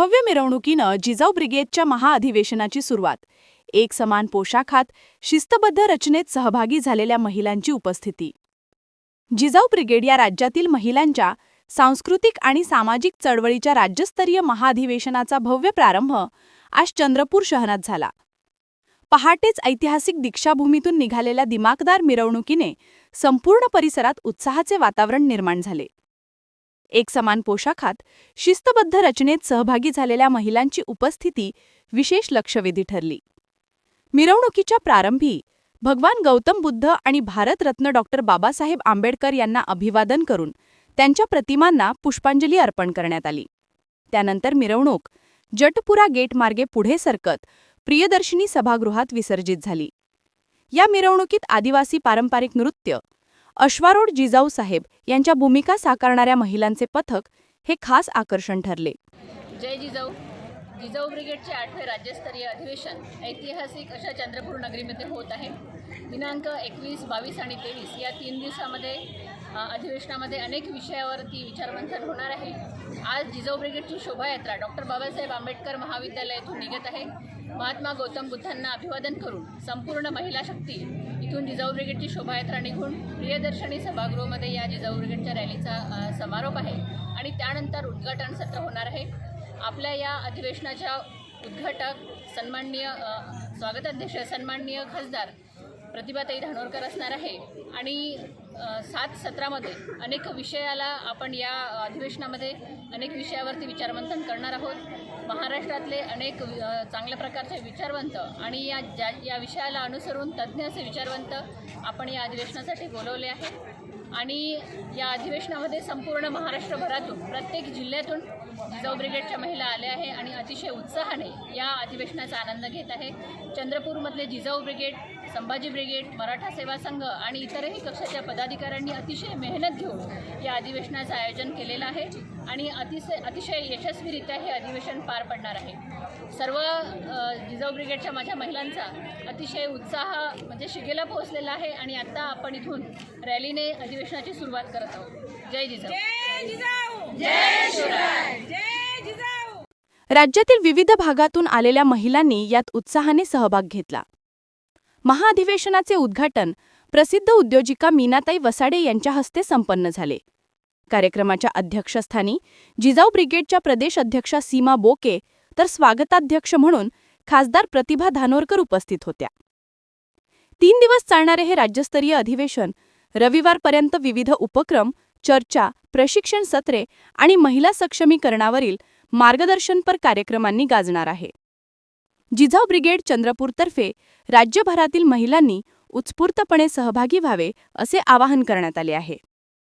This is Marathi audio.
भव्य मिरवणुकीनं जिजाऊ ब्रिगेडच्या महाअधिवेशनाची सुरुवात. एक समान पोशाखात शिस्तबद्ध रचनेत सहभागी झालेल्या महिलांची उपस्थिती. जिजाऊ ब्रिगेड या राज्यातील महिलांच्या सांस्कृतिक आणि सामाजिक चळवळीच्या राज्यस्तरीय महाअधिवेशनाचा भव्य प्रारंभ आज चंद्रपूर शहरात झाला. पहाटेच ऐतिहासिक दीक्षाभूमीतून निघालेल्या दिमाखदार मिरवणुकीने संपूर्ण परिसरात उत्साहाचे वातावरण निर्माण झाले. एक समान पोशाखात शिस्तबद्ध रचनेत सहभागी झालेल्या महिलांची उपस्थिती विशेष लक्षवेधी ठरली. मिरवणुकीच्या प्रारंभी भगवान गौतम बुद्ध आणि भारतरत्न डॉक्टर बाबासाहेब आंबेडकर यांना अभिवादन करून त्यांच्या प्रतिमांना पुष्पांजली अर्पण करण्यात आली. त्यानंतर मिरवणूक जटपुरा गेटमार्गे पुढे सरकत प्रियदर्शिनी सभागृहात विसर्जित झाली. या मिरवणुकीत आदिवासी पारंपरिक नृत्य अश्वारोड जिजाऊ साहेब यांच्या भूमिका साकारणाऱ्या महिलांचे पथक हे खास आकर्षण ठरले. जय जिजाऊ. जिजाऊ ब्रिगेडचे आठवे राज्यस्तरीय अधिवेशन ऐतिहासिक अशा चंद्रपूर नगरीमध्ये होत आहे. दिनांक एकवीस बावीस आणि तेवीस या तीन दिवसामध्ये अधिवेशनामध्ये अनेक विषयावरती विचारमंथन होणार आहे. आज जिजाऊ ब्रिगेडची शोभायात्रा डॉक्टर बाबासाहेब आंबेडकर महाविद्यालयातून निघत आहे. महात्मा गौतम बुद्धांना अभिवादन करून संपूर्ण महिला शक्ती इथून जिजाऊ ब्रिगेडची शोभायात्रा निघून प्रियदर्शनी सभागृहामध्ये या जिजाऊ ब्रिगेडच्या रॅलीचा समारोप आहे आणि त्यानंतर उद्घाटन सत्र होणार आहे. आपल्या या अधिवेशनाच्या उद्घाटक सन्माननीय स्वागताध्यक्ष सन्माननीय खासदार प्रतिभाताई धानोरकर असणार आहे. आणि सात सत्रामध्ये अनेक विषयाला आपण या अधिवेशनामध्ये अनेक विषयावरती विचारमंथन करणार आहोत. महाराष्ट्रातले अनेक चांगल्या प्रकारचे विचारवंत आणि या ज्या या विषयाला अनुसरून तज्ज्ञ असे विचारवंत आपण या अधिवेशनासाठी बोलवले आहे आणि या अधिवेशनामध्ये संपूर्ण महाराष्ट्रभरातून प्रत्येक जिल्ह्यातून जिजाऊ ब्रिगेडच्या महिला आल्या आहे आणि अतिशय उत्साहाने या अधिवेशनाचा आनंद घेत आहे. चंद्रपूरमधले जिजाऊ ब्रिगेड संभाजी ब्रिगेड मराठा सेवा संघ आणि इतरही कक्षाच्या पदाधिकाऱ्यांनी अतिशय मेहनत घेऊन या अधिवेशनाचं आयोजन केलेलं आहे आणि अतिशय अतिशय यशस्वीरित्या हे अधिवेशन पार पडणार आहे. सर्व जिजाऊ ब्रिगेडच्या माझ्या महिलांचा अतिशय उत्साह म्हणजे शिगेला पोहोचलेला आहे आणि आत्ता आपण इथून रॅलीने अधिवेशनाची सुरुवात करत आहोत. जय जिजाऊ. राज्यातील विविध भागातून आलेल्या महिलांनी यात उत्साहाने सहभाग घेतला. महाअधिवेशनाचे उद्घाटन प्रसिद्ध उद्योजिका मीनाताई वसाडे यांच्या हस्ते संपन्न झाले. कार्यक्रमाच्या अध्यक्षस्थानी जिजाऊ ब्रिगेडच्या प्रदेश अध्यक्षा सीमा बोके तर स्वागताध्यक्ष म्हणून खासदार प्रतिभा धानोरकर उपस्थित होत्या. तीन दिवस चालणारे हे राज्यस्तरीय अधिवेशन रविवारपर्यंत विविध उपक्रम चर्चा प्रशिक्षण सत्रे आणि महिला सक्षमीकरणावरील मार्गदर्शनपर कार्यक्रमांनी गाजणार आहे. जिजाऊ ब्रिगेड चंद्रपूरतर्फे राज्यभरातील महिलांनी उत्स्फूर्तपणे सहभागी व्हावे असे आवाहन करण्यात आले आहे.